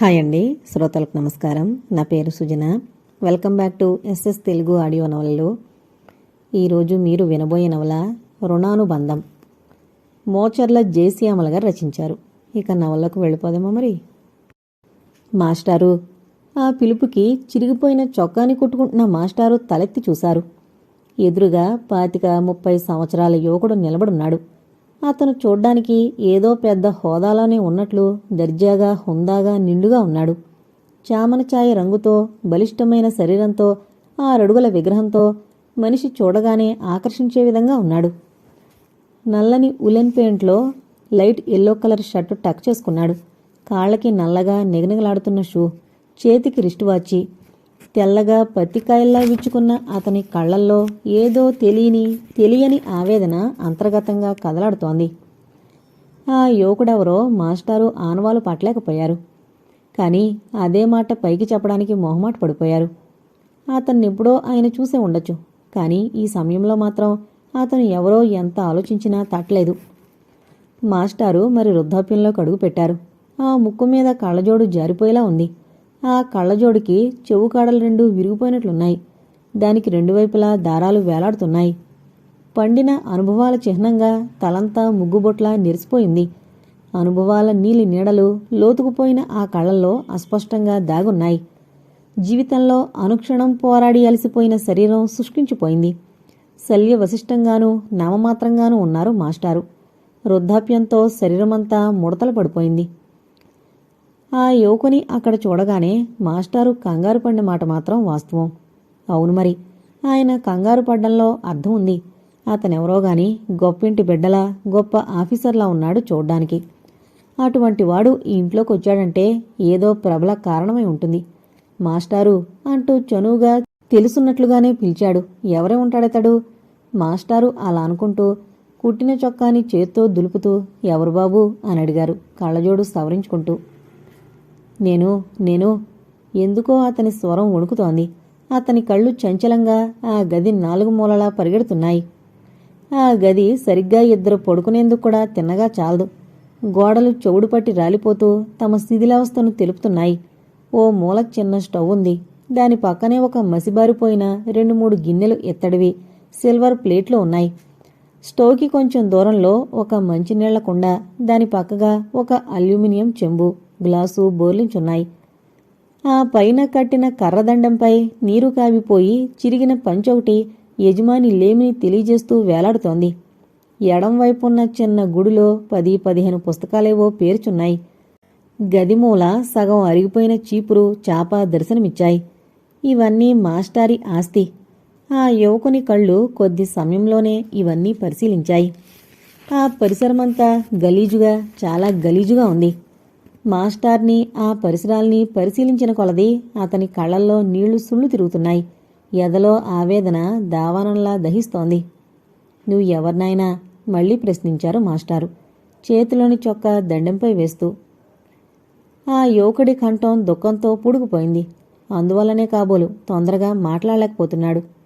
Hi అండి శ్రోతలకు నమస్కారం. నా పేరు Sujana. Welcome back to S S Telugu audio నవలలు. ఈరోజు మీరు వినబోయే నవల రుణానుబంధం. మోచర్ల జేసీయామల గారు రచించారు. ఇక నవలకు వెళ్ళిపోదామా మరి? మాస్టారు ఆ పిలుపుకి చిరిగిపోయిన చొక్కాని కొట్టుకుంటున్న మాస్టారు తలెత్తి చూశారు. ఎదురుగా పాతిక ముప్పై సంవత్సరాల యువకుడు నిలబడున్నాడు. అతను చూడ్డానికి ఏదో పెద్ద హోదాలోనే ఉన్నట్లు దర్జాగా హుందాగా నిండుగా ఉన్నాడు. చామనఛాయ రంగుతో బలిష్టమైన శరీరంతో ఆరడుగుల విగ్రహంతో మనిషి చూడగానే ఆకర్షించే విధంగా ఉన్నాడు. నల్లని woollen పెయింట్లో light yellow colour shirt tuck చేసుకున్నాడు. కాళ్ళకి నల్లగా నిగనిగలాడుతున్న షూ చేతికి రిస్ట్ వాచి తెల్లగా పత్తికాయల్లా విచ్చుకున్న అతని కళ్ళల్లో ఏదో తెలియని తెలియని ఆవేదన అంతర్గతంగా కదలాడుతోంది. ఆ యువకుడెవరో మాస్టారు ఆనవాలు పట్టలేకపోయారు. కానీ అదే మాట పైకి చెప్పడానికి మొహమాట పడిపోయారు. అతన్నిప్పుడో ఆయన చూసే ఉండొచ్చు. కానీ ఈ సమయంలో మాత్రం అతను ఎవరో ఎంత ఆలోచించినా తట్టలేదు. మాస్టారు మరి వృద్ధాప్యంలోకి అడుగు పెట్టారు ఆ ముక్కు మీద కళ్ళజోడు జారిపోయేలా ఉంది. ఆ కళ్ళజోడికి చెవు కాడలు రెండు విరిగిపోయినట్లున్నాయి. దానికి రెండు వైపులా దారాలు వేలాడుతున్నాయి. పండిన అనుభవాల చిహ్నంగా తలంతా ముగ్గుబొట్లా నిరిసిపోయింది. అనుభవాల నీలి నీడలు లోతుకుపోయిన ఆ కళ్ళల్లో అస్పష్టంగా దాగున్నాయి. జీవితంలో అనుక్షణం పోరాడి అలసిపోయిన శరీరం శుష్కించిపోయింది. శల్య వశిష్టంగానూ నామమాత్రంగానూ ఉన్నారు మాస్టారు. వృద్ధాప్యంతో శరీరమంతా ముడతలు పడిపోయింది. ఆ యువకుని అక్కడ చూడగానే మాస్టారు కంగారు పడిన మాట మాత్రం వాస్తవం. అవును మరి ఆయన కంగారు పడ్డంలో అర్థం ఉంది. అతనెవరో గాని గొప్పింటి బిడ్డలా గొప్ప ఆఫీసర్లా ఉన్నాడు చూడ్డానికి. అటువంటి వాడు ఈ ఇంట్లోకి వచ్చాడంటే ఏదో ప్రబల కారణమై ఉంటుంది. మాస్టారు అంటూ చనువుగా తెలుసున్నట్లుగానే పిలిచాడు. ఎవరే ఉంటాడతడు మాస్టారు అలా అనుకుంటూ కుట్టిన చొక్కాని చేత్తో దులుపుతూ ఎవరు బాబు? అని అడిగారు కళ్ళజోడు సవరించుకుంటూ. నేను నేను ఎందుకో అతని స్వరం వణుకుతోంది. అతని కళ్ళు చంచలంగా ఆ గది నాలుగు మూలలా పరిగెడుతున్నాయి. ఆ గది సరిగ్గా ఇద్దరు పడుకునేందుకు కూడా తిన్నగా చాలదు. గోడలు చెవుడు పట్టి రాలిపోతూ తమ శిథిలావస్థను తెలుపుతున్నాయి. ఓ మూల చిన్న స్టవ్ ఉంది. దాని పక్కనే ఒక మసిబారిపోయిన రెండు మూడు గిన్నెలు ఎత్తడివి సిల్వర్ ప్లేట్లు ఉన్నాయి. స్టోవ్కి కొంచెం దూరంలో ఒక మంచినీళ్ళ కుండ దాని పక్కగా ఒక అల్యూమినియం చెంబు గ్లాసు బోర్లించున్నాయి. ఆ పైన కట్టిన కర్రదండంపై నీరు కావిపోయి చిరిగిన పంచొకటి యజమాని లేమిని తెలియజేస్తూ వేలాడుతోంది. ఎడం వైపున్న చిన్న గుడిలో పది పదిహేను పుస్తకాలేవో పేర్చున్నాయి. గదిమూల సగం అరిగిపోయిన చీపురు చాప దర్శనమిచ్చాయి. ఇవన్నీ మాస్టారి ఆస్తి. ఆ యువకుని కళ్ళు కొద్ది సమయంలోనే ఇవన్నీ పరిశీలించాయి. ఆ పరిసరమంతా గలీజుగా చాలా గలీజుగా ఉంది. మాస్టార్ని ఆ పరిసరాల్ని పరిశీలించిన కొలది అతని కళ్ళల్లో నీళ్ళు సుళ్ళు తిరుగుతున్నాయి. ఎదలో ఆవేదన దావానంలా దహిస్తోంది. నువ్వు ఎవరినైనా? మళ్ళీ ప్రశ్నించారు మాస్టారు. చేతిలోని చొక్క దండంపై వేస్తూ ఆ యువకుడి కంఠం దుఃఖంతో పుడుకుపోయింది. అందువల్లనే కాబోలు తొందరగా మాట్లాడలేకపోతున్నాడు.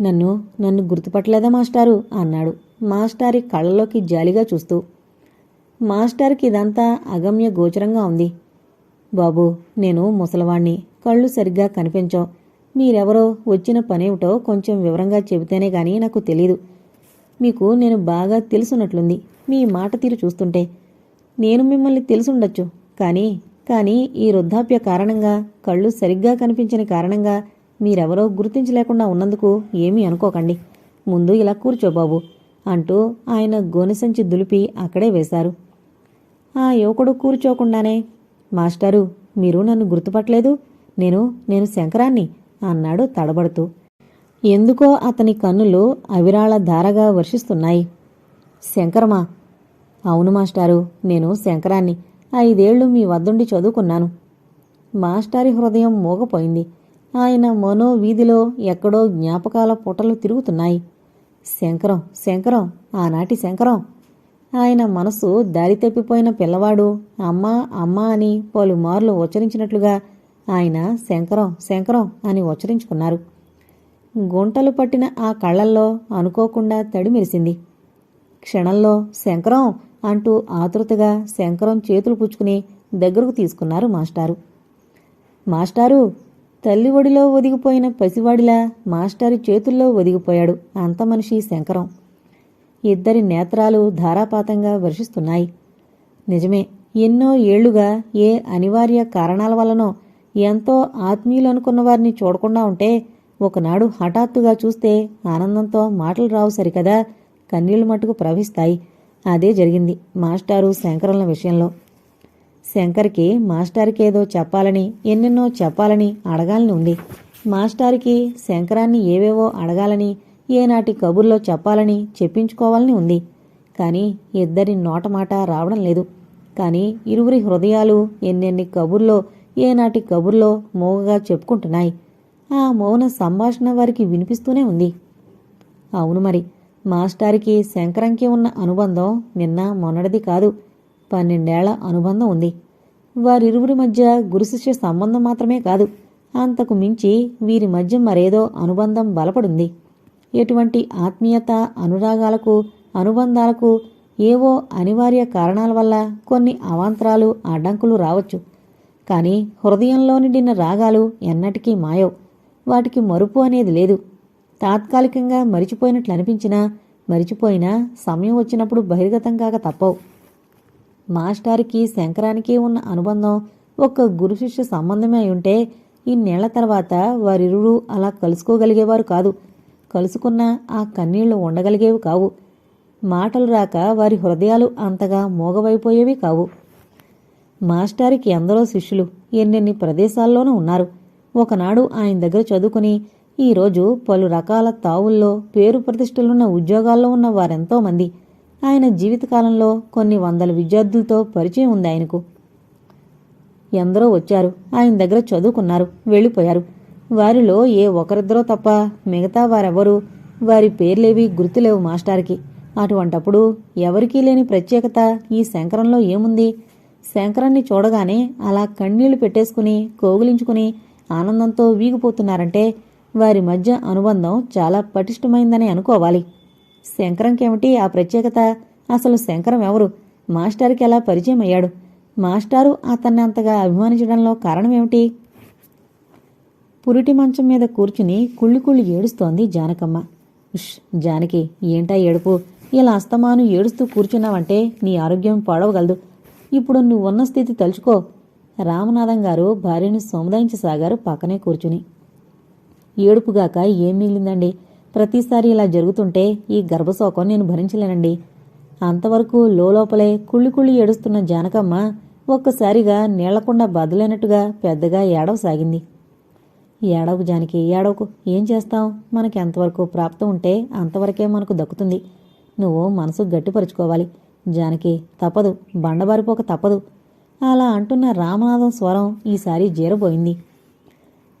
నన్ను నన్ను గుర్తుపట్టలేదా మాస్టారు? అన్నాడు. మాస్టారి కళ్ళలోకి జాలిగా చూస్తూ. మాస్టర్కి ఇదంతా అగమ్య గోచరంగా ఉంది. బాబు నేను ముసలవాణ్ణి. కళ్ళు సరిగ్గా కనిపించవు. మీరెవరో వచ్చిన పనేమిటో కొంచెం వివరంగా చెబితేనే గాని నాకు తెలీదు. మీకు నేను బాగా తెలుసున్నట్లుంది. మీ మాట తీరు చూస్తుంటే. నేను మిమ్మల్ని తెలుసుండొచ్చు. కానీ కానీ ఈ వృద్ధాప్య కారణంగా కళ్ళు సరిగ్గా కనిపించని కారణంగా మీరెవరో గుర్తించలేకుండా ఉన్నందుకు ఏమీ అనుకోకండి. ముందు ఇలా కూర్చో బాబు అంటూ ఆయన గోనెసంచి దులిపి అక్కడే వేశారు. ఆ యువకుడు కూర్చోకుండానే మాస్టారు మీరు నన్ను గుర్తుపట్టలేదు. నేను నేను శంకరాన్ని అన్నాడు తడబడుతూ. ఎందుకో అతని కన్నులు అవిరాళ ధారగా వర్షిస్తున్నాయి. శంకరమా? అవును మాస్టారు నేను శంకరాన్ని. ఐదేళ్ళు మీ వద్దుండి చదువుకున్నాను. మాస్టారి హృదయం మోగపోయింది. ఆయన మనో వీధిలో ఎక్కడో జ్ఞాపకాల పుటలు తిరుగుతున్నాయి. శంకరం శంకరం ఆనాటి శంకరం. ఆయన మనసు దారి తప్పిపోయిన పిల్లవాడు. అమ్మా అమ్మా అని పలుమార్లు ఉచ్చరించినట్లుగా ఆయన శంకరం శంకరం అని ఉచ్చరించుకున్నారు. గుంటలు పట్టిన ఆ కళ్ళల్లో అనుకోకుండా తడి మెరిసింది. క్షణంలో శంకరం అంటూ ఆతృతగా శంకరం చేతులు పుచ్చుకుని దగ్గరకు తీసుకున్నారు మాస్టారు. మాస్టారు తల్లి ఒడిలో ఒదిగిపోయిన పసివాడిలా మాస్టారి చేతుల్లో ఒదిగిపోయాడు అంత మనిషి శంకరం. ఇద్దరి నేత్రాలు ధారాపాతంగా వర్షిస్తున్నాయి. నిజమే ఎన్నో ఏళ్ళుగా ఏ అనివార్య కారణాల వలనో ఎంతో ఆత్మీయులు అనుకున్న వారిని చూడకుండా ఉంటే ఒకనాడు హఠాత్తుగా చూస్తే ఆనందంతో మాటలు రావు సరికదా కన్నీళ్ళు మట్టుకు ప్రవహిస్తాయి. అదే జరిగింది మాస్టారు శంకరంల విషయంలో. శంకర్కి మాస్టార్కి ఏదో చెప్పాలని ఎన్నెన్నో చెప్పాలని అడగాలని ఉంది. మాస్టార్కి శంకరాన్ని ఏవేవో అడగాలని ఏనాటి కబుర్లో చెప్పాలని చెప్పించుకోవాలని ఉంది. కానీ ఇద్దరి నోట మాట రావడం లేదు. కానీ ఇరువురి హృదయాలు ఎన్నెన్ని కబుర్లో ఏనాటి కబుర్లో మోగగా చెప్పుకుంటున్నాయి. ఆ మౌన సంభాషణ వారికి వినిపిస్తూనే ఉంది. అవును మరి మాస్టారికి శంకరంకి ఉన్న అనుబంధం నిన్న మొన్నటిది కాదు. పన్నెండేళ్ళ అనుబంధం ఉంది. వారిరువురి మధ్య గురుశిష్య సంబంధం మాత్రమే కాదు అంతకు మించి వీరి మధ్య మరేదో అనుబంధం బలపడుంది. ఎటువంటి ఆత్మీయత అనురాగాలకు అనుబంధాలకు ఏవో అనివార్య కారణాల వల్ల కొన్ని అవాంతరాలు అడ్డంకులు రావచ్చు. కానీ హృదయంలో నిండిన రాగాలు ఎన్నటికీ మాయవు. వాటికి మరుపు అనేది లేదు. తాత్కాలికంగా మరిచిపోయినట్లు అనిపించినా మరిచిపోయినా సమయం వచ్చినప్పుడు బహిర్గతం కాక తప్పవు. మాస్టార్కి శంకరానికి ఉన్న అనుబంధం ఒక్క గురు శిష్య సంబంధమే అయి ఉంటే ఇన్నేళ్ళ తర్వాత వారిరువురు అలా కలుసుకోగలిగేవారు కాదు. కలుసుకున్న ఆ కన్నీళ్ళు ఉండగలిగేవి కావు. మాటలు రాక వారి హృదయాలు అంతగా మోగవైపోయేవి కావు. మాస్టారికి ఎందరో శిష్యులు ఎన్నెన్ని ప్రదేశాల్లోనూ ఉన్నారు. ఒకనాడు ఆయన దగ్గర చదువుకుని ఈరోజు పలు రకాల తావుల్లో పేరు ప్రతిష్టలున్న ఉద్యోగాల్లో ఉన్న వారెంతో మంది ఆయన జీవితకాలంలో కొన్ని వందల విద్యార్థులతో పరిచయం ఉంది ఆయనకు. ఎందరో వచ్చారు ఆయన దగ్గర చదువుకున్నారు వెళ్ళిపోయారు. వారిలో ఏ ఒకరిద్దరో తప్ప మిగతా వారెవరూ వారి పేర్లేవి గుర్తులేవు మాస్టార్కి. అటువంటప్పుడు ఎవరికీ లేని ప్రత్యేకత ఈ శంకరంలో ఏముంది? శంకరాన్ని చూడగానే అలా కన్నీళ్ళు పెట్టేసుకుని కోగులించుకుని ఆనందంతో వీగిపోతున్నారంటే వారి మధ్య అనుబంధం చాలా పటిష్టమైందని అనుకోవాలి. శంకరంకేమిటి ఆ ప్రత్యేకత? అసలు శంకరం ఎవరు? మాస్టారుకి ఎలా పరిచయం అయ్యాడు? మాస్టారు అతన్ని అంతగా అభిమానించడంలో కారణమేమిటి? పురిటి మంచం మీద కూర్చుని కుళ్ళి కుళ్ళి ఏడుస్తోంది జానకమ్మ. ఉష్ జానకి ఏంటా ఏడుపు? ఇలా అస్తమాను ఏడుస్తూ కూర్చున్నావంటే నీ ఆరోగ్యం పాడవగలదు. ఇప్పుడు నువ్వున్న స్థితి తలుచుకో. రామనాథం గారు భార్యను సముదాయించసాగారు పక్కనే కూర్చుని. ఏడుపుగాక ఏం మిగిలిందండి? ప్రతిసారి ఇలా జరుగుతుంటే ఈ గర్భశోకం నేను భరించలేనండి. అంతవరకు లోపలే కుళ్ళి కుళ్ళి ఏడుస్తున్న జానకమ్మ ఒక్కసారిగా నీళ్ళకుండా బద్దలైనట్టుగా పెద్దగా ఏడవసాగింది ఏడవకు జానకి ఏడవకు ఏం చేస్తావు మనకి ఎంతవరకు ప్రాప్తం ఉంటే అంతవరకే మనకు దక్కుతుంది. నువ్వు మనసు గట్టిపరుచుకోవాలి. జానకి తప్పదు. బండబారిపోక తప్పదు. అలా అంటున్న రామనాథం స్వరం ఈసారి జీరబోయింది.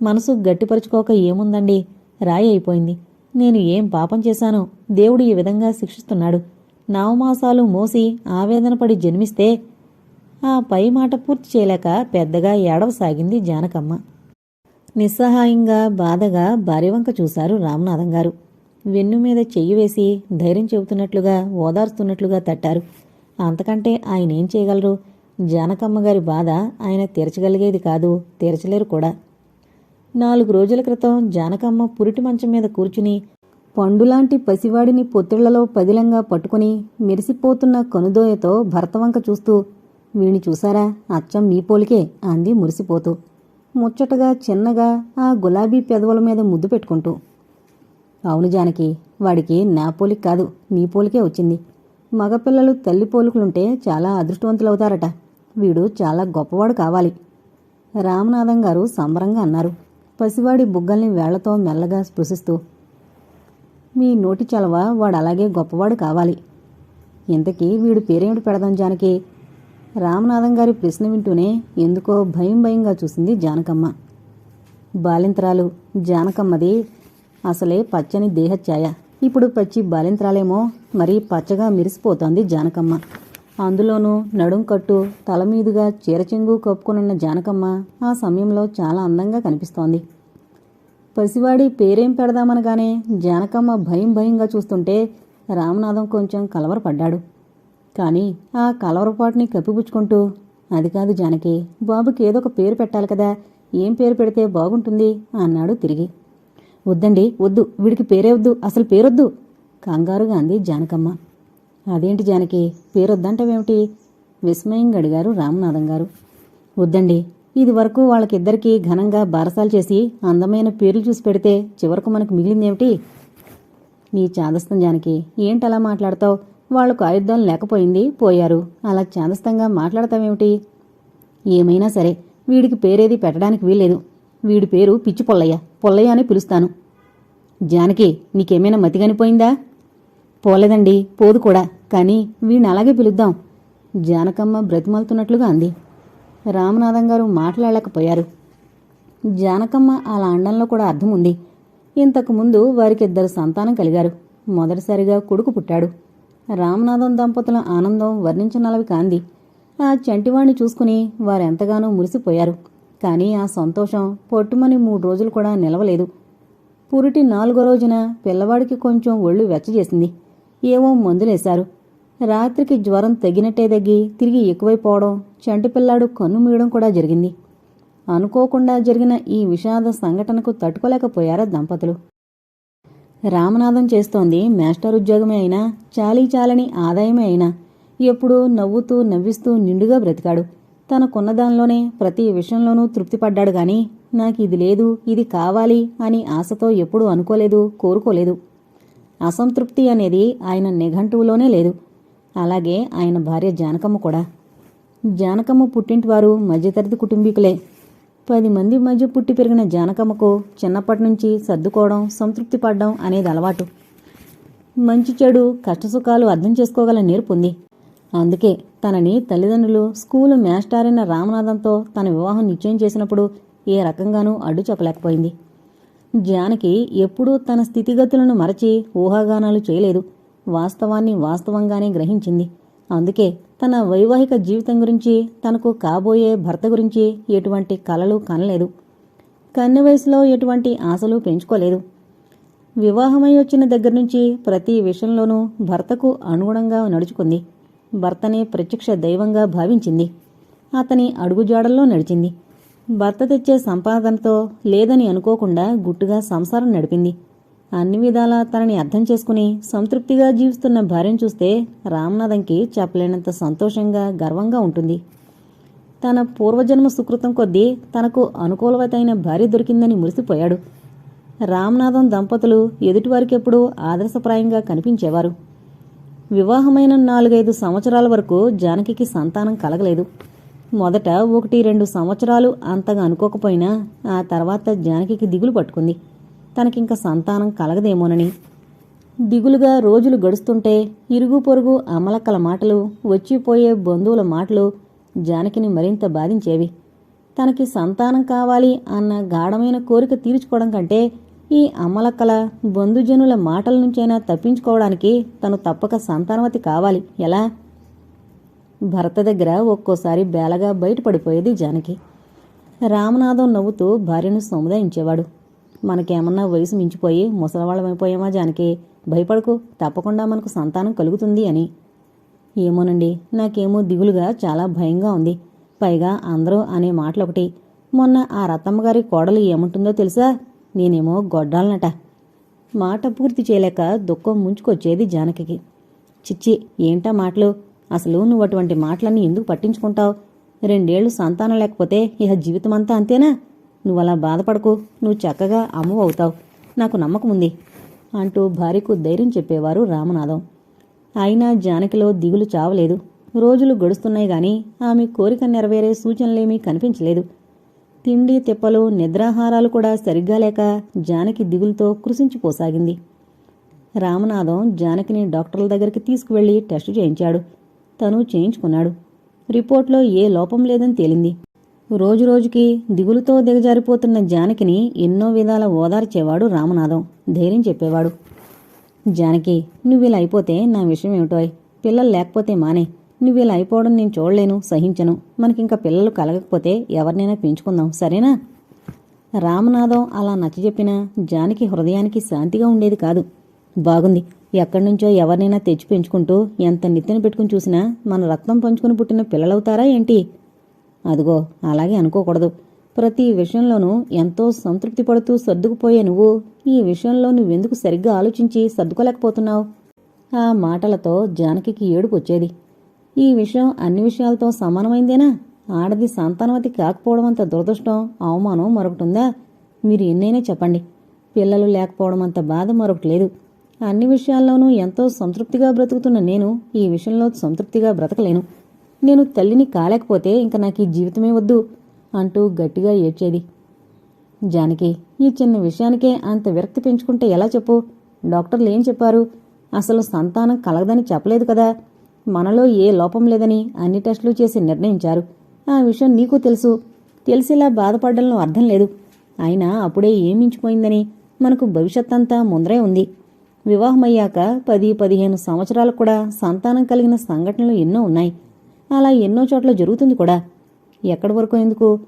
మనసు గట్టిపరుచుకోక ఏముందండి? రాయి అయిపోయింది. నేను ఏం పాపం చేశానో దేవుడు ఈ విధంగా శిక్షిస్తున్నాడు. నవమాసాలు మోసి ఆవేదనపడి జన్మిస్తే ఆ పై మాట పూర్తి చేయలేక పెద్దగా ఏడవసాగింది జానకమ్మ. నిస్సహాయంగా బాధగా భార్యవంక చూశారు రామనాథం గారు. వెన్ను మీద చెయ్యి వేసి ధైర్యం చెబుతున్నట్లుగా ఓదార్స్తున్నట్లుగా తట్టారు. అంతకంటే ఆయన ఏం చేయగలరు? జానకమ్మ గారి బాధ ఆయన తీర్చగలిగేది కాదు తీర్చలేరు కూడా. నాలుగు రోజుల క్రితం జానకమ్మ పురిటి మంచం మీద కూర్చుని పండులాంటి పసివాడిని పొత్తిళ్ళలో పదిలంగా పట్టుకుని మెరిసిపోతున్న కనుదోయతో భర్తవంక చూస్తూ వీణి చూసారా అచ్చం మీ పోలికే అంది మురిసిపోతూ ముచ్చటగా చిన్నగా ఆ గులాబీ పెదవుల మీద ముద్దు పెట్టుకుంటూ. అవును జానకి వాడికి నా పోలిక కాదు నీ పోలికే వచ్చింది. మగపిల్లలు తల్లి పోలికలుంటే చాలా అదృష్టవంతులవుతారట. వీడు చాలా గొప్పవాడు కావాలి. రామనాథం గారు సంబరంగా అన్నారు. పసివాడి బుగ్గల్ని వేళ్ళతో మెల్లగా స్పృశిస్తూ మీ నోటి చలవ వాడు అలాగే గొప్పవాడు కావాలి. ఇంతకీ వీడు పేరేమిటి పెడదాం జానకి రామనాథం గారి ప్రశ్న వింటూనే ఎందుకో భయం భయంగా చూసింది జానకమ్మ. బాలింత్రాలు జానకమ్మది అసలే పచ్చని దేహఛాయ. ఇప్పుడు పచ్చి బాలింత్రాలేమో మరీ పచ్చగా మెరిసిపోతోంది జానకమ్మ. అందులోనూ నడుం కట్టు తల మీదుగా చీరచెంగు కప్పుకునున్న జానకమ్మ ఆ సమయంలో చాలా అందంగా కనిపిస్తోంది. పసివాడి పేరేం పెడదామనగానే జానకమ్మ భయం భయంగా చూస్తుంటే రామనాథం కొంచెం కలవరపడ్డాడు. కానీ ఆ కలవరపాటుని కప్పిపుచ్చుకుంటూ అది కాదు జానకి బాబుకి ఏదో ఒక పేరు పెట్టాలి కదా ఏం పేరు పెడితే బాగుంటుంది అన్నాడు తిరిగి. వద్దండి వద్దు వీడికి పేరే వద్దు అసలు పేరొద్దు కంగారుగా అంది జానకమ్మ. అదేంటి జానకి? పేరొద్దంటావేమిటి? విస్మయంగా అడిగారు రామనాథం గారు. వద్దండి. ఇది వరకు వాళ్ళకిద్దరికీ ఘనంగా బారసాలు చేసి అందమైన పేర్లు చూసి పెడితే చివరకు మనకు మిగిలిందేమిటి? నీ చాదస్తం జానకి ఏంటలా మాట్లాడతావు? వాళ్ళకు ఆయుధాలు లేకపోయింది పోయారు. అలా చాదస్తంగా మాట్లాడతావేమిటి? ఏమైనా సరే వీడికి పేరేది పెట్టడానికి వీల్లేదు. వీడి పేరు పిచ్చి పొల్లయ్య పొల్లయ్య అని పిలుస్తాను. జానకి నీకేమైనా మతిగానిపోయిందా? పోలేదండి పోదు కూడా. కానీ వీణ్ణి అలాగే పిలుద్దాం. జానకమ్మ బ్రతిమలుతున్నట్లుగా అంది. రామనాథం గారు మాట్లాడలేకపోయారు. జానకమ్మ అలా అండంలో కూడా అర్థం ఉంది ఇంతకుముందు వారికిద్దరు సంతానం కలిగారు. మొదటిసారిగా కొడుకు పుట్టాడు. రామనాథం దంపతుల ఆనందం వర్ణించనలవి కాంది. ఆ చంటివాణ్ణి చూసుకుని వారెంతగానో మురిసిపోయారు. కానీ ఆ సంతోషం పొట్టుమని మూడు రోజులు కూడా నిలవలేదు. పురిటి నాలుగో రోజున పిల్లవాడికి కొంచెం ఒళ్ళు వెచ్చజేసింది. ఏవో మందులేశారు. రాత్రికి జ్వరం తగినట్టే తగ్గి తిరిగి ఎక్కువైపోవడం చంటిపిల్లాడు కన్ను మూయడం కూడా జరిగింది. అనుకోకుండా జరిగిన ఈ విషాద సంఘటనకు తట్టుకోలేకపోయారా దంపతులు. రామనాథం చేస్తోంది మాస్టర్ ఉద్యోగమే అయినా చాలీ చాలని ఆదాయమే అయినా. ఎప్పుడూ నవ్వుతూ నవ్విస్తూ నిండుగా బ్రతికాడు. తనకున్న దానిలోనే ప్రతి విషయంలోనూ తృప్తిపడ్డాడు గాని నాకు ఇది లేదు ఇది కావాలి అని ఆశతో ఎప్పుడూ అనుకోలేదు కోరుకోలేదు. అసంతృప్తి అనేది ఆయన నిఘంటువులోనే లేదు. అలాగే ఆయన భార్య జానకమ్మ కూడా. జానకమ్మ పుట్టింటివారు మధ్యతరగతి కుటుంబీకులే. పది మంది మధ్య పుట్టి పెరిగిన జానకమ్మకు చిన్నప్పటి నుంచి సర్దుకోవడం సంతృప్తి పడడం అనేది అలవాటు. మంచి చెడు కష్టసుఖాలు అర్థం చేసుకోగల నేర్పుంది అందుకే తనని తల్లిదండ్రులు స్కూలు మేస్టారైన రామనాథంతో తన వివాహం నిశ్చయం చేసినప్పుడు ఏ రకంగానూ అడ్డు చెప్పలేకపోయింది. జానకి ఎప్పుడూ తన స్థితిగతులను మరచి ఊహాగానాలు చేయలేదు. వాస్తవాన్ని వాస్తవంగానే గ్రహించింది. అందుకే తన వైవాహిక జీవితం గురించి తనకు కాబోయే భర్త గురించి ఎటువంటి కలలు కనలేదు. కన్నె వయసులో ఎటువంటి ఆశలు పెంచుకోలేదు. వివాహమై వచ్చిన దగ్గర నుంచి ప్రతి విషయంలోనూ భర్తకు అనుగుణంగా నడుచుకుంది. భర్తనే ప్రత్యక్ష దైవంగా భావించింది. అతని అడుగుజాడల్లో నడిచింది. భర్త తెచ్చే సంపాదనతో లేదని అనుకోకుండా గుట్టుగా సంసారం నడిపింది. అన్ని విధాలా తనని అర్థం చేసుకుని సంతృప్తిగా జీవిస్తున్న భార్యను చూస్తే రామనాథంకి చెప్పలేనంత సంతోషంగా గర్వంగా ఉంటుంది. తన పూర్వజన్మ సుకృతం కొద్దీ తనకు అనుకూలవతైన భార్య దొరికిందని మురిసిపోయాడు. రామనాథం దంపతులు ఎదుటివారికెప్పుడూ ఆదర్శప్రాయంగా కనిపించేవారు. వివాహమైన నాలుగైదు సంవత్సరాల వరకు జానకికి సంతానం కలగలేదు. మొదట ఒకటి రెండు సంవత్సరాలు అంతగా అనుకోకపోయినా ఆ తర్వాత జానకికి దిగులు పట్టుకుంది. తనకింక సంతానం కలగదేమోనని. దిగులుగా రోజులు గడుస్తుంటే ఇరుగు పొరుగు అమలక్కల మాటలు వచ్చిపోయే బంధువుల మాటలు జానకిని మరింత బాధించేవి. తనకి సంతానం కావాలి అన్న గాఢమైన కోరిక తీర్చుకోవడం కంటే ఈ అమలక్కల బంధుజనుల మాటల నుంచైనా తప్పించుకోవడానికి తను తప్పక సంతానవతి కావాలి. ఎలా? భర్త దగ్గర ఒక్కోసారి బేలగా బయటపడిపోయేది జానకి. రామనాథం నవ్వుతూ భార్యను సముదాయించేవాడు. మనకేమన్నా వయసు మించిపోయి ముసలవాళ్ళమైపోయామా జానకి? భయపడకు తప్పకుండా మనకు సంతానం కలుగుతుంది అని. ఏమోనండి నాకేమో దిగులుగా చాలా భయంగా ఉంది. పైగా అందరూ అనే మాటలొకటి మొన్న ఆ రత్తమ్మగారి కోడలు ఏముంటుందో తెలుసా? నేనేమో గొడ్డాలనట. మాట పూర్తి చేయలేక దుఃఖం ముంచుకొచ్చేది జానకి చిచ్చి ఏంటా మాటలు? అసలు నువ్వు అటువంటి మాటలన్నీ ఎందుకు పట్టించుకుంటావు? రెండేళ్ళు సంతానం లేకపోతే ఇహ జీవితమంతా అంతేనా? నువ్వు అలా బాధపడకు. నువ్వు చక్కగా అమ్ము అవుతావు. నాకు నమ్మకం ఉంది అంటూ భార్యకు ధైర్యం చెప్పేవారు రామనాథం. అయినా జానకిలో దిగులు చావలేదు. రోజులు గడుస్తున్నాయి గాని ఆమె కోరిక నెరవేరే సూచనలేమీ కనిపించలేదు. తిండి తిప్పలు నిద్రాహారాలు కూడా సరిగ్గా లేక జానకి దిగులతో కృషించిపోసాగింది రామనాథం జానకిని డాక్టర్ల దగ్గరికి తీసుకువెళ్ళి టెస్టు చేయించాడు. తను చేయించుకున్నాడు. రిపోర్ట్లో ఏ లోపం లేదని తేలింది. రోజురోజుకి దిగులుతో దిగజారిపోతున్న జానకిని ఎన్నో విధాల ఓదార్చేవాడు రామనాథం. ధైర్యం చెప్పేవాడు. జానకి నువ్విలా అయిపోతే నా విషయం ఏమిటోయ్ పిల్లలు లేకపోతే మానే. నువ్విలా అయిపోవడం నేను చూడలేను సహించను. మనకింక పిల్లలు కలగకపోతే ఎవరినైనా పెంచుకుందాం సరేనా? రామనాథం అలా నచ్చజెప్పినా జానకి హృదయానికి శాంతిగా ఉండేది కాదు. బాగుంది. ఎక్కడి నుంచో ఎవరినైనా తెచ్చి పెంచుకుంటూ ఎంత నెత్తిన పెట్టుకుని చూసినా మన రక్తం పంచుకుని పుట్టిన పిల్లలవుతారా ఏంటి? అదిగో అలాగే అనుకోకూడదు. ప్రతి విషయంలోనూ ఎంతో సంతృప్తి పడుతూ సర్దుకుపోయే నువ్వు ఈ విషయంలో నువ్వెందుకు సరిగ్గా ఆలోచించి సర్దుకోలేకపోతున్నావు? ఆ మాటలతో జానకికి ఏడుపొచ్చేది. ఈ విషయం అన్ని విషయాలతో సమానమైందేనా? ఆడది సంతానవతి కాకపోవడం అంత దురదృష్టం అవమానం మరొకటుందా? మీరు ఎన్నైనా చెప్పండి. పిల్లలు లేకపోవడం అంత బాధ మరొకటి లేదు. అన్ని విషయాల్లోనూ ఎంతో సంతృప్తిగా బ్రతుకుతున్న నేను ఈ విషయంలో సంతృప్తిగా బ్రతకలేను. నేను తల్లిని కాలేకపోతే ఇంక నాకు ఈ జీవితమే వద్దు అంటూ గట్టిగా ఏడ్చేది. జానకి ఈ చిన్న విషయానికే అంత విరక్తి పెంచుకుంటే ఎలా చెప్పు? డాక్టర్లు ఏం చెప్పారు? అసలు సంతానం కలగదని చెప్పలేదు కదా. మనలో ఏ లోపం లేదని అన్ని టెస్టులు చేసి నిర్ణయించారు. ఆ విషయం నీకు తెలుసు. తెలిసేలా బాధపడడంలో అర్థం లేదు. అయినా అప్పుడే ఏమించిపోయిందని మనకు భవిష్యత్ అంతా ముందరే ఉంది. వివాహమయ్యాక పది పదిహేను సంవత్సరాలకు కూడా సంతానం కలిగిన సంఘటనలు ఎన్నో ఉన్నాయి. అలా ఎన్నో చోట్ల జరుగుతుంది కూడా. ఎక్కడి వరకు ఎందుకు?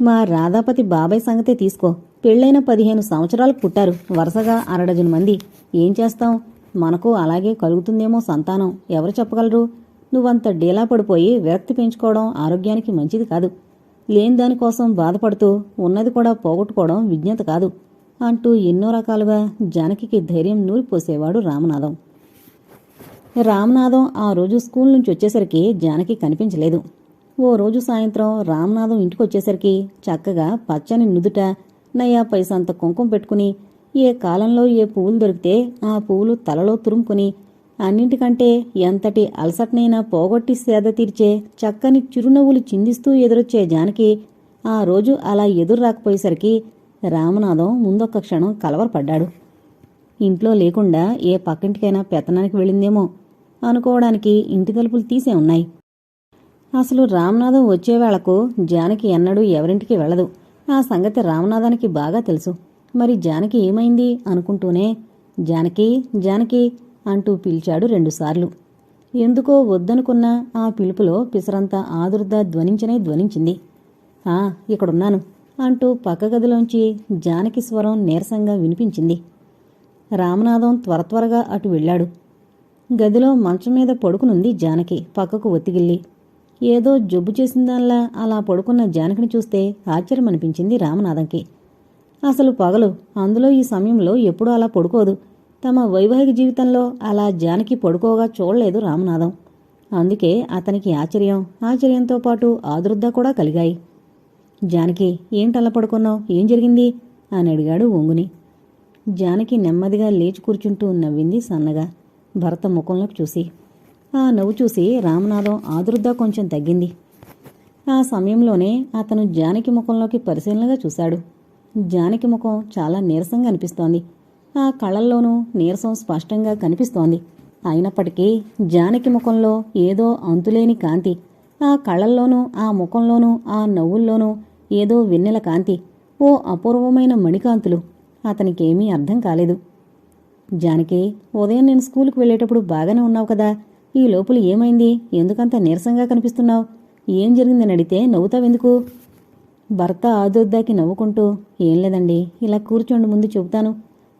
మా రాధాపతి బాబాయ్ సంగతే తీసుకో. పెళ్ళైన పదిహేను సంవత్సరాలు పుట్టారు. వరుసగా అరడజను మంది. ఏం చేస్తాం? మనకు అలాగే కలుగుతుందేమో సంతానం. ఎవరు చెప్పగలరు? నువ్వంత డీలా పడిపోయి విరక్తి పెంచుకోవడం ఆరోగ్యానికి మంచిది కాదు. లేని దానికోసం బాధపడుతూ ఉన్నది కూడా పోగొట్టుకోవడం విజ్ఞత కాదు. అంటూ ఎన్నో రకాలుగా జానకికి ధైర్యం నూరిపోసేవాడు రామనాథం. రామనాథం ఆ రోజు స్కూల్ నుంచి వచ్చేసరికి జానకి కనిపించలేదు. ఓ రోజు సాయంత్రం రామనాథం ఇంటికి వచ్చేసరికి చక్కగా పచ్చని నుదుట నయా పైసంత కుంకుమ పెట్టుకుని ఏ కాలంలో ఏ పువ్వులు దొరికితే ఆ పువ్వులు తలలో తురుముకుని అన్నింటికంటే ఎంతటి అలసటనైనా పోగొట్టి సేద తీర్చే చక్కని చిరునవ్వులు చిందిస్తూ ఎదురొచ్చే జానకి ఆ రోజు అలా ఎదురు రాకపోయేసరికి రామనాథం ముందొక్క క్షణం కలవరపడ్డాడు. ఇంట్లో లేకుండా ఏ పక్కింటికైనా పెత్తనానికి వెళ్ళిందేమో అనుకోవడానికి ఇంటి తలుపులు తీసే ఉన్నాయి. అసలు రామనాథం వచ్చేవేళకు జానకి ఎన్నడూ ఎవరింటికి వెళ్ళదు. ఆ సంగతి రామనాథానికి బాగా తెలుసు. మరి జానకి ఏమైంది అనుకుంటూనే జానకి జానకి అంటూ పిలిచాడు రెండుసార్లు. ఎందుకో వద్దనుకున్న ఆ పిలుపులో పిసరంతా ఆదుర్దా ధ్వనించనే ధ్వనించింది. ఆ ఇక్కడున్నాను. అంటూ పక్క గదిలోంచి జానకి స్వరం నీరసంగా వినిపించింది. రామనాథం త్వర త్వరగా అటు వెళ్ళాడు. గదిలో మంచం మీద పడుకునుంది జానకి పక్కకు ఒత్తిగిల్లి. ఏదో జబ్బు చేసిందాల్లా అలా పడుకున్న జానకిని చూస్తే ఆశ్చర్యమనిపించింది రామనాథంకి. అసలు పగలు అందులో ఈ సమయంలో ఎప్పుడూ అలా పడుకోదు. తమ వైవాహిక జీవితంలో అలా జానకి పడుకోగా చూడలేదు రామనాథం. అందుకే అతనికి ఆశ్చర్యం ఆశ్చర్యంతో పాటు ఆదుర్ద కూడా కలిగాయి. జానకి ఏంటలా పడుకున్నావు ఏం జరిగింది? అని అడిగాడు ఒంగుని జానకి నెమ్మదిగా లేచి కూర్చుంటూ నవ్వింది సన్నగా. భర్త ముఖంలోకి చూసి ఆ నవ్వు చూసి రామనాథం ఆదుర్ద కొంచెం తగ్గింది. ఆ సమయంలోనే అతను జానకి ముఖంలోకి పరిశీలనగా చూశాడు. జానకి ముఖం చాలా నీరసంగా అనిపిస్తోంది. ఆ కళ్ళల్లోనూ నీరసం స్పష్టంగా కనిపిస్తోంది. అయినప్పటికీ జానకి ముఖంలో ఏదో అంతులేని కాంతి. ఆ కళ్ళల్లోనూ ఆ ముఖంలోనూ ఆ నవ్వుల్లోనూ ఏదో వెన్నెల కాంతి ఓ అపూర్వమైన మణికాంతులు. అతనికేమీ అర్థం కాలేదు. జానకి ఉదయం నేను స్కూల్కి వెళ్ళేటప్పుడు బాగానే ఉన్నావు కదా. ఈ లోపల ఏమైంది? ఎందుకంత నీరసంగా కనిపిస్తున్నావు? ఏం జరిగిందని అడిగితే నవ్వుతావెందుకు? భర్త ఆదుర్దాకి నవ్వుకుంటూ ఏం లేదండి ఇలా కూర్చోండి ముందు చెబుతాను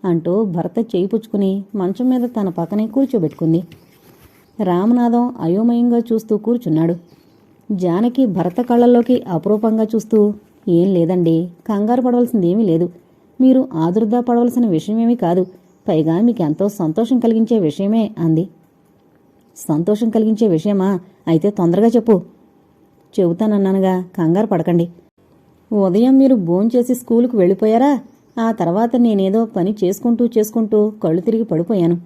అంటూ భర్త చేయి పుచ్చుకుని మంచం మీద తన పక్కనే కూర్చోబెట్టుకుంది. రామనాథం అయోమయంగా చూస్తూ కూర్చున్నాడు. జానకి భరత కళ్ళల్లోకి అపురూపంగా చూస్తూ ఏం లేదండి కంగారు పడవలసిందేమీ లేదు. మీరు ఆదుర్దా పడవలసిన విషయమేమీ కాదు. పైగా మీకు ఎంతో సంతోషం కలిగించే విషయమే అంది. సంతోషం కలిగించే విషయమా? అయితే తొందరగా చెప్పు. చెబుతానన్నానుగా కంగారు పడకండి. ఉదయం మీరు భోంచేసి స్కూలుకు వెళ్ళిపోయారా? ఆ తర్వాత నేనేదో పని చేసుకుంటూ చేసుకుంటూ కళ్ళు తిరిగి పడిపోయాను.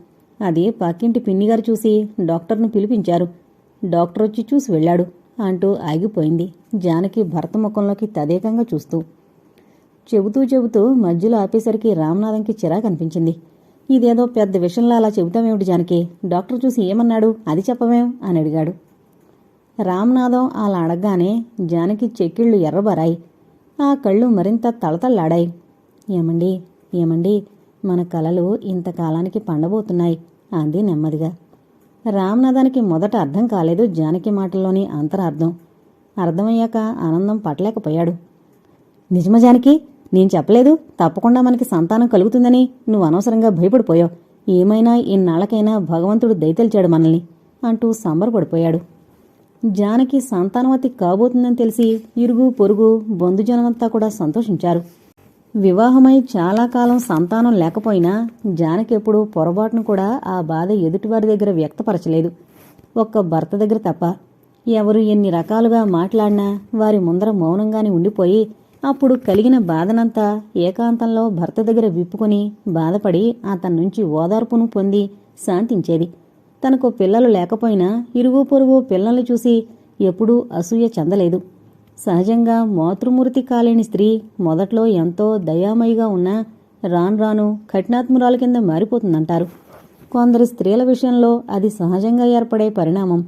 అది పక్కింటి పిన్నిగారు చూసి డాక్టర్ను పిలిపించారు. డాక్టర్ వచ్చి చూసి వెళ్ళాడు. అంటూ ఆగిపోయింది. జానకి భర్త ముఖంలోకి తదేకంగా చూస్తూ చెబుతూ చెబుతూ మధ్యలో ఆపేసరికి రామనాథంకి చిరాకు అనిపించింది. ఇదేదో పెద్ద విషయంలో అలా చెబుతామేమిటి జానకి? డాక్టర్ చూసి ఏమన్నాడు? అది చెప్పమేం? అని అడిగాడు. రామనాథం అలా అడగగానే జానకి చెక్కిళ్ళు ఎర్రబరాయి. ఆ కళ్ళు మరింత తళతళ్ళాడాయి. ఏమండి? ఏమండి? మన కలలు ఇంతకాలానికి పండబోతున్నాయి. అంది నెమ్మదిగా. రామనాథానికి మొదట అర్థం కాలేదు జానకి మాటల్లోని అంతరార్థం. అర్థమయ్యాక ఆనందం పట్టలేకపోయాడు. నిజమా జానకి? నేను చెప్పలేదు. తప్పకుండా మనకి సంతానం కలుగుతుందని నువ్వు అనవసరంగా భయపడిపోయావు. ఏమైనా ఇన్నాళ్ళకైనా భగవంతుడు దయతెలిచాడు మనల్ని అంటూ సంబరపడిపోయాడు. జానకి సంతానవతి కాబోతుందని తెలిసి ఇరుగు పొరుగు బంధుజనమంతా కూడా సంతోషించారు. వివాహమై చాలా కాలం సంతానం లేకపోయినా జానకి ఎప్పుడూ పొరపాటును కూడా ఆ బాధ ఎదుటివారి దగ్గర వ్యక్తపరచలేదు. ఒక్క భర్త దగ్గర తప్ప ఎవరు ఎన్ని రకాలుగా మాట్లాడినా వారి ముందర మౌనంగానే ఉండిపోయి అప్పుడు కలిగిన బాధనంతా ఏకాంతంలో భర్త దగ్గర విప్పుకొని బాధపడి అతని నుంచి ఓదార్పును పొంది శాంతించేది. తనకు పిల్లలు లేకపోయినా ఇరుగు పొరుగు పిల్లల్ని చూసి ఎప్పుడూ అసూయ చెందలేదు. సహజంగా మాతృమూర్తి కాలేని స్త్రీ మొదట్లో ఎంతో దయామయిగా ఉన్నా రాను రాను కఠినాత్మురాల కింద మారిపోతుందంటారు. కొందరు స్త్రీల విషయంలో అది సహజంగా ఏర్పడే పరిణామం.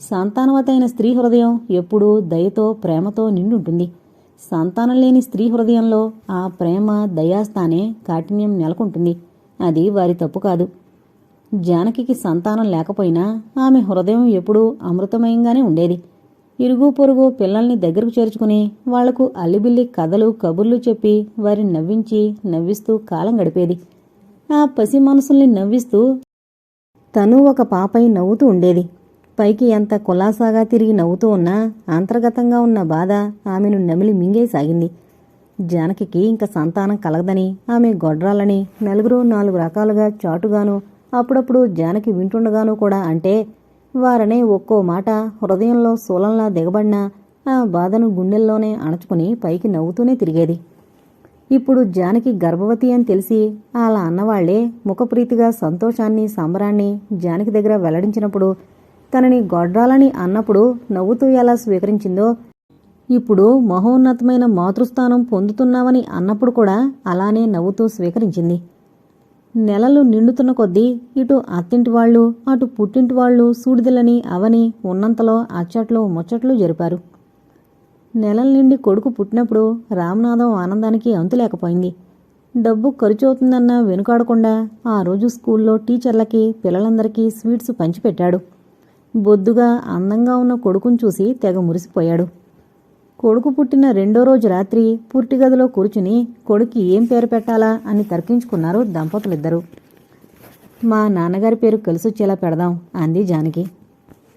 సంతానవతైన స్త్రీ హృదయం ఎప్పుడూ దయతో ప్రేమతో నిండుంటుంది. సంతానం లేని స్త్రీ హృదయంలో ఆ ప్రేమ దయాస్థానే కాఠిన్యం నెలకొంటుంది. అది వారి తప్పు కాదు. జానకికి సంతానం లేకపోయినా ఆమె హృదయం ఎప్పుడూ అమృతమయంగానే ఉండేది. ఇరుగు పొరుగు పిల్లల్ని దగ్గరకు చేర్చుకుని వాళ్ళకు అల్లిబిల్లి కథలు కబుర్లు చెప్పి వారిని నవ్వించి నవ్విస్తూ కాలం గడిపేది. ఆ పసి మనసుల్ని నవ్విస్తూ తను ఒక పాపై నవ్వుతూ ఉండేది. పైకి ఎంత కులాసాగా తిరిగి నవ్వుతూ ఉన్నా అంతర్గతంగా ఉన్న బాధ ఆమెను నమిలి మింగేసాగింది. జానకి ఇంక సంతానం కలగదని ఆమె గొడ్రాలని నలుగురు నాలుగు రకాలుగా చాటుగాను అప్పుడప్పుడు జానకి వింటుండగాను కూడా అంటే వారనే ఒక్కో మాట హృదయంలో శూలంలా దిగబడినా ఆ బాధను గుండెల్లోనే అణచుకుని పైకి నవ్వుతూనే తిరిగేది. ఇప్పుడు జానకి గర్భవతి అని తెలిసి అలా అన్నవాళ్ళే ముఖప్రీతిగా సంతోషాన్ని సంబరాన్ని జానకి దగ్గర వెల్లడించినప్పుడు తనని గొడ్రాలని అన్నప్పుడు నవ్వుతూ ఎలా స్వీకరించిందో ఇప్పుడు మహోన్నతమైన మాతృస్థానం పొందుతున్నావని అన్నప్పుడు కూడా అలానే నవ్వుతూ స్వీకరించింది. నెలలు నిండుతున్న కొద్దీ ఇటు అత్తింటి వాళ్ళు అటు పుట్టింటి వాళ్ళు సూడిదలని అవని ఉన్నంతలో అచ్చట్లు ముచ్చట్లు జరిపారు. నెలల నిండి కొడుకు పుట్టినప్పుడు రామనాథం ఆనందానికి అంతులేకపోయింది డబ్బు ఖర్చు అవుతుందన్న వెనుకాడకుండా ఆ రోజు స్కూల్లో టీచర్లకి పిల్లలందరికీ స్వీట్స్ పంచిపెట్టాడు. బొద్దుగా అందంగా ఉన్న కొడుకును చూసి తెగ మురిసిపోయాడు. కొడుకు పుట్టిన రెండో రోజు రాత్రి పూర్తిగదిలో కూర్చుని కొడుక్కి ఏం పేరు పెట్టాలా అని తర్కించుకున్నారు దంపతులిద్దరూ. మా నాన్నగారి పేరు కలిసొచ్చేలా పెడదాం అంది జానకి.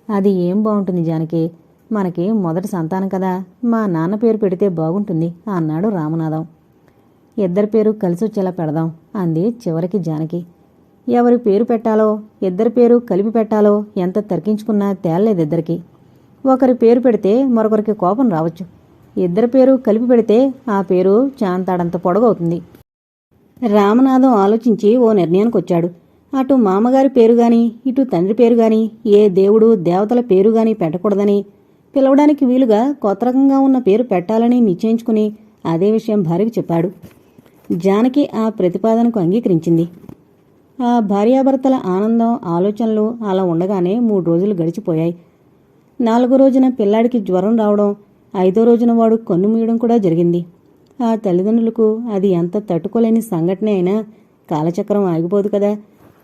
అది ఏం బాగుంటుంది జానకి? మనకి మొదటి సంతానం కదా మా నాన్న పేరు పెడితే బాగుంటుంది అన్నాడు రామనాథం ఇద్దరి పేరు కలిసొచ్చేలా పెడదాం అంది చివరికి జానకి. ఎవరి పేరు పెట్టాలో ఇద్దరి పేరు కలిపి పెట్టాలో ఎంత తర్కించుకున్నా తేలలేదిద్దరికి. ఒకరి పేరు పెడితే మరొకరికి కోపం రావచ్చు. ఇద్దరి పేరు కలిపి పెడితే ఆ పేరు చాంతాడంత పొడగవుతుంది. రామనాథం ఆలోచించి ఓ నిర్ణయానికి వచ్చాడు అటు మామగారి పేరు గాని ఇటు తండ్రి పేరు గాని ఏ దేవుడు దేవతల పేరు గాని పెట్టకూడదని పిలవడానికి వీలుగా కొత్త రకంగా ఉన్న పేరు పెట్టాలని నిశ్చయించుకుని అదే విషయం భార్యకు చెప్పాడు. జానకి ఆ ప్రతిపాదనకు అంగీకరించింది. ఆ భార్యాభర్తల ఆనందం ఆలోచనలు అలా ఉండగానే మూడు రోజులు గడిచిపోయాయి. నాలుగో రోజున పిల్లాడికి జ్వరం రావడం ఐదో రోజున వాడు కన్ను మూయడం కూడా జరిగింది. ఆ తల్లిదండ్రులకు అది ఎంత తట్టుకోలేని సంఘటన అయినా కాలచక్రం ఆగిపోదు కదా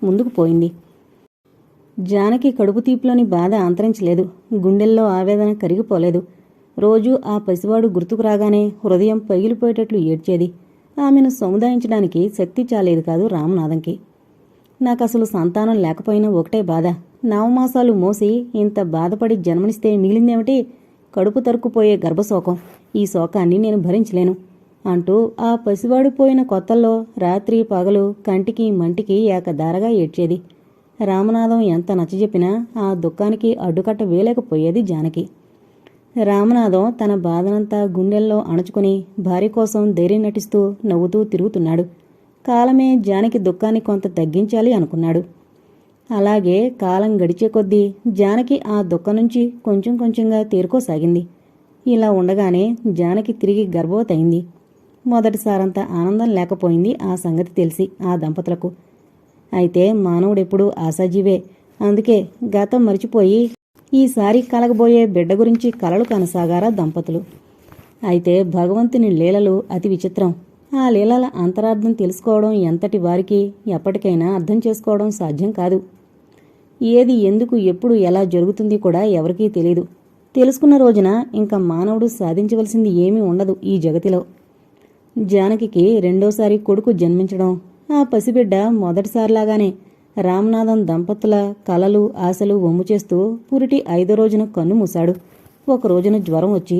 ముందుకు పోయింది. జానకి కడుపు తీపులోని బాధ అంతరించలేదు. గుండెల్లో ఆవేదన కరిగిపోలేదు. రోజూ ఆ పసివాడు గుర్తుకు రాగానే హృదయం పగిలిపోయేటట్లు ఏడ్చేది. ఆమెను సముదాయించడానికి శక్తి చాలేదు కాదు రామనాథంకి. నాకసలు సంతానం లేకపోయినా ఒకటే బాధ. నవమాసాలు మోసి ఇంత బాధపడి జన్మనిస్తే మిగిలిందేమిటి? కడుపు తరుక్కుపోయే గర్భశోకం. ఈ శోకాన్ని నేను భరించలేను అంటూ ఆ పసివాడు పోయిన కొత్తల్లో రాత్రి పగలు కంటికి మంటికి ఏకధారగా ఏడ్చేది. రామనాథం ఎంత నచ్చజెప్పినా ఆ దుఃఖానికి అడ్డుకట్ట వేయలేకపోయేది జానకి. రామనాథం తన బాధనంతా గుండెల్లో అణుచుకుని భార్య కోసం ధైర్యం నటిస్తూ నవ్వుతూ తిరుగుతున్నాడు. కాలమే జానకి దుఃఖాన్ని కొంత తగ్గించాలి అనుకున్నాడు. అలాగే కాలం గడిచే కొద్దీ జానకి ఆ దుఃఖం నుంచి కొంచెం కొంచెంగా తేరుకోసాగింది. ఇలా ఉండగానే జానకి తిరిగి గర్భవతయింది. మొదటిసారంత ఆనందం లేకపోయింది ఆ సంగతి తెలిసి ఆ దంపతులకు. అయితే మానవుడెప్పుడూ ఆశాజీవే. అందుకే గతం మరిచిపోయి ఈసారి కలగబోయే బిడ్డ గురించి కలలు కనసాగారా దంపతులు. అయితే భగవంతుని లీలలు అతి విచిత్రం. ఆ లీలల అంతరార్థం తెలుసుకోవడం ఎంతటి వారికి ఎప్పటికైనా అర్థం చేసుకోవడం సాధ్యం కాదు. ఏది ఎందుకు ఎప్పుడు ఎలా జరుగుతుంది కూడా ఎవరికీ తెలియదు తెలుసుకున్న రోజున ఇంకా మానవుడు సాధించవలసింది ఏమీ ఉండదు ఈ జగతిలో. జానకికి రెండోసారి కొడుకు జన్మించడం ఆ పసిబిడ్డ మొదటిసారిలాగానే రామనాథం దంపతుల కలలు ఆశలు వమ్ము చేస్తూ పురిటి ఐదో రోజున కన్ను మూశాడు. ఒక రోజున జ్వరం వచ్చి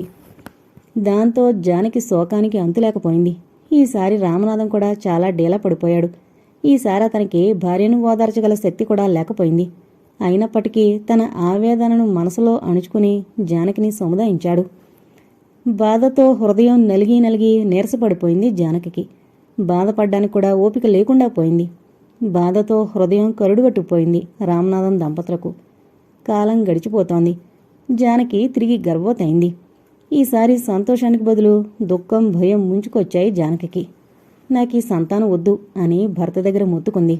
దాంతో జానకి శోకానికి అంతులేకపోయింది ఈసారి రామనాథం కూడా చాలా డీలా పడిపోయాడు. ఈసారి అతనికి భార్యను ఓదార్చగల శక్తి కూడా లేకపోయింది. అయినప్పటికీ తన ఆవేదనను మనసులో అణుచుకుని జానకిని సముదాయించాడు. బాధతో హృదయం నలిగి నలిగి నీరసపడిపోయింది జానకి బాధపడ్డానికి కూడా ఓపిక లేకుండా పోయింది. బాధతో హృదయం కరుడుగట్టుపోయింది రామనాథం దంపతులకు. కాలం గడిచిపోతోంది. జానకి తిరిగి గర్భవతయింది. ఈసారి సంతోషానికి బదులు దుఃఖం భయం ముంచుకొచ్చాయి జానకికి. నాకు ఈ సంతానం వద్దు అని భర్త దగ్గర మొత్తుకుంది.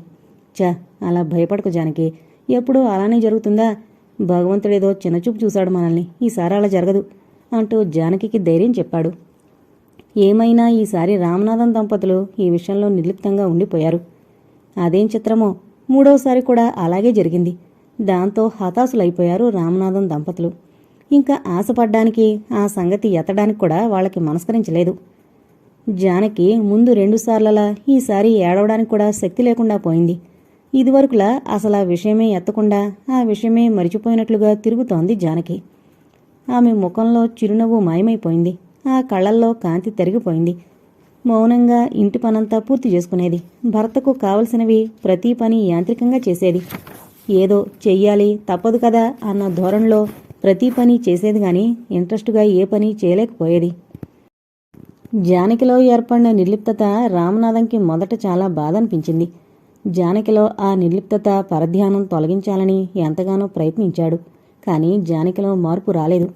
చా అలా భయపడకు జానకి. ఎప్పుడూ అలానే జరుగుతుందా? భగవంతుడేదో చిన్నచూపు చూశాడు మనల్ని. ఈసారి అలా జరగదు అంటూ జానకికి ధైర్యం చెప్పాడు. ఏమైనా ఈసారి రామనాథం దంపతులు ఈ విషయంలో నిర్లిప్తంగా ఉండిపోయారు. అదేం చిత్రమో? మూడవసారి కూడా అలాగే జరిగింది. దాంతో హతాశులైపోయారు రామనాథం దంపతులు. ఇంకా ఆశపడ్డానికి ఆ సంగతి ఎత్తడానికి కూడా వాళ్ళకి మనస్కరించలేదు. జానకి ముందు రెండుసార్లలా ఈసారి ఏడవడానికి కూడా శక్తి లేకుండా పోయింది. ఇదివరకులా అసలు ఆ విషయమే ఎత్తకుండా ఆ విషయమే మరిచిపోయినట్లుగా తిరుగుతోంది జానకి. ఆమె ముఖంలో చిరునవ్వు మాయమైపోయింది. ఆ కళ్ళల్లో కాంతి తరిగిపోయింది. మౌనంగా ఇంటి పనంతా పూర్తి చేసుకునేది. భర్తకు కావలసినవి ప్రతి పని యాంత్రికంగా చేసేది. ఏదో చెయ్యాలి తప్పదు కదా అన్న ధోరణిలో ప్రతి పని చేసేది గాని ఇంట్రెస్టుగా ఏ పని చేయలేకపోయేది. జానకిలో ఏర్పడిన నిర్లిప్తత రామనాథంకి మొదట చాలా బాధ అనిపించింది జానకిలో ఆ నిర్లిప్తత పరధ్యానం తొలగించాలని ఎంతగానో ప్రయత్నించాడు. కానీ జానకిలో మార్పు రాలేదు.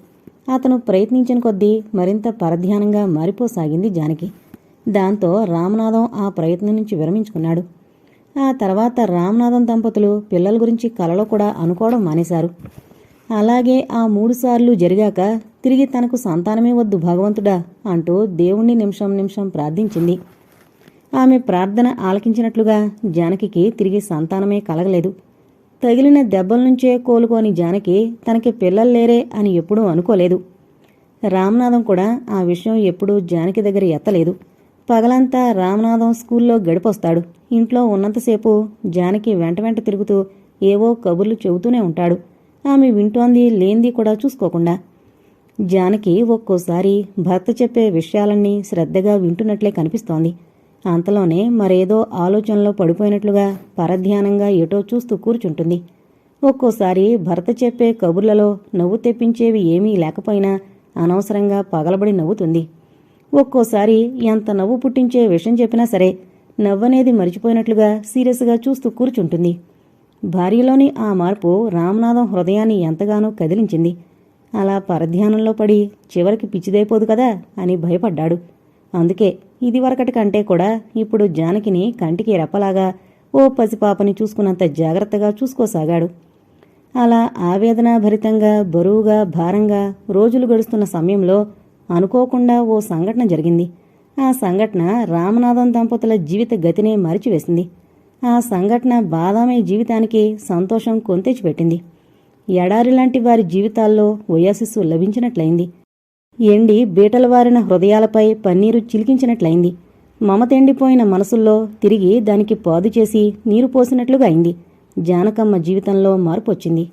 అతను ప్రయత్నించిన కొద్దీ మరింత పరధ్యానంగా మారిపోసాగింది జానకి. దాంతో రామనాథం ఆ ప్రయత్నం నుంచి విరమించుకున్నాడు. ఆ తర్వాత రామనాథం దంపతులు పిల్లల గురించి కలలో కూడా అనుకోవడం మానేశారు. అలాగే ఆ మూడుసార్లు జరిగాక తిరిగి తనకు సంతానమే వద్దు భగవంతుడా అంటూ దేవుణ్ణి నిమిషం నిమిషం ప్రార్థించింది. ఆమె ప్రార్థన ఆలకించినట్లుగా జానకికి తిరిగి సంతానమే కలగలేదు. తగిలిన దెబ్బల నుంచే కోలుకోని జానకి తనకి పిల్లలు లేరే అని ఎప్పుడూ అనుకోలేదు. రామనాథం కూడా ఆ విషయం ఎప్పుడూ జానకి దగ్గర ఎత్తలేదు. పగలంతా రామనాథం స్కూల్లో గడిపొస్తాడు. ఇంట్లో ఉన్నంతసేపు జానకి వెంట వెంట తిరుగుతూ ఏవో కబుర్లు చెబుతూనే ఉంటాడు. ఆమె వింటోంది లేంది కూడా చూసుకోకుండా. జానకి ఒక్కోసారి భర్త చెప్పే విషయాలన్నీ శ్రద్ధగా వింటున్నట్లే కనిపిస్తోంది. అంతలోనే మరేదో ఆలోచనలో పడిపోయినట్లుగా పరధ్యానంగా ఎటో చూస్తూ కూర్చుంటుంది. ఒక్కోసారి భర్త చెప్పే కబుర్లలో నవ్వు తెప్పించేవి ఏమీ లేకపోయినా అనవసరంగా పగలబడి నవ్వుతుంది. ఒక్కోసారి ఎంత నవ్వు పుట్టించే విషయం చెప్పినా సరే నవ్వనేది మరిచిపోయినట్లుగా సీరియస్గా చూస్తూ కూర్చుంటుంది. భార్యలోని ఆ మార్పు రామనాథం హృదయాన్ని ఎంతగానో కదిలించింది. అలా పరధ్యానంలో పడి చివరికి పిచ్చిదైపోదు కదా అని భయపడ్డాడు. అందుకే ఇదివరకటి కంటే కూడా ఇప్పుడు జానకిని కంటికి రెప్పలాగా ఓ పసిపాపని చూసుకున్నంత జాగ్రత్తగా చూసుకోసాగాడు. అలా ఆవేదనాభరితంగా బరువుగా భారంగా రోజులు గడుస్తున్న సమయంలో అనుకోకుండా ఓ సంఘటన జరిగింది. ఆ సంఘటన రామనాథం దంపతుల జీవిత గతినే మరిచివేసింది. ఆ సంఘటన బాదామయ్య జీవితానికి సంతోషం కొంతెచ్చిపెట్టింది ఎడారి లాంటి వారి జీవితాల్లో ఓయాసిస్సు లభించినట్లయింది. ఎండి బీటలవారిన హృదయాలపై పన్నీరు చిలికించినట్లయింది. మమతెండిపోయిన మనసుల్లో తిరిగి దానికి పాదు చేసి నీరు పోసినట్లుగా అయింది. జానకమ్మ జీవితంలో మార్పు వచ్చింది.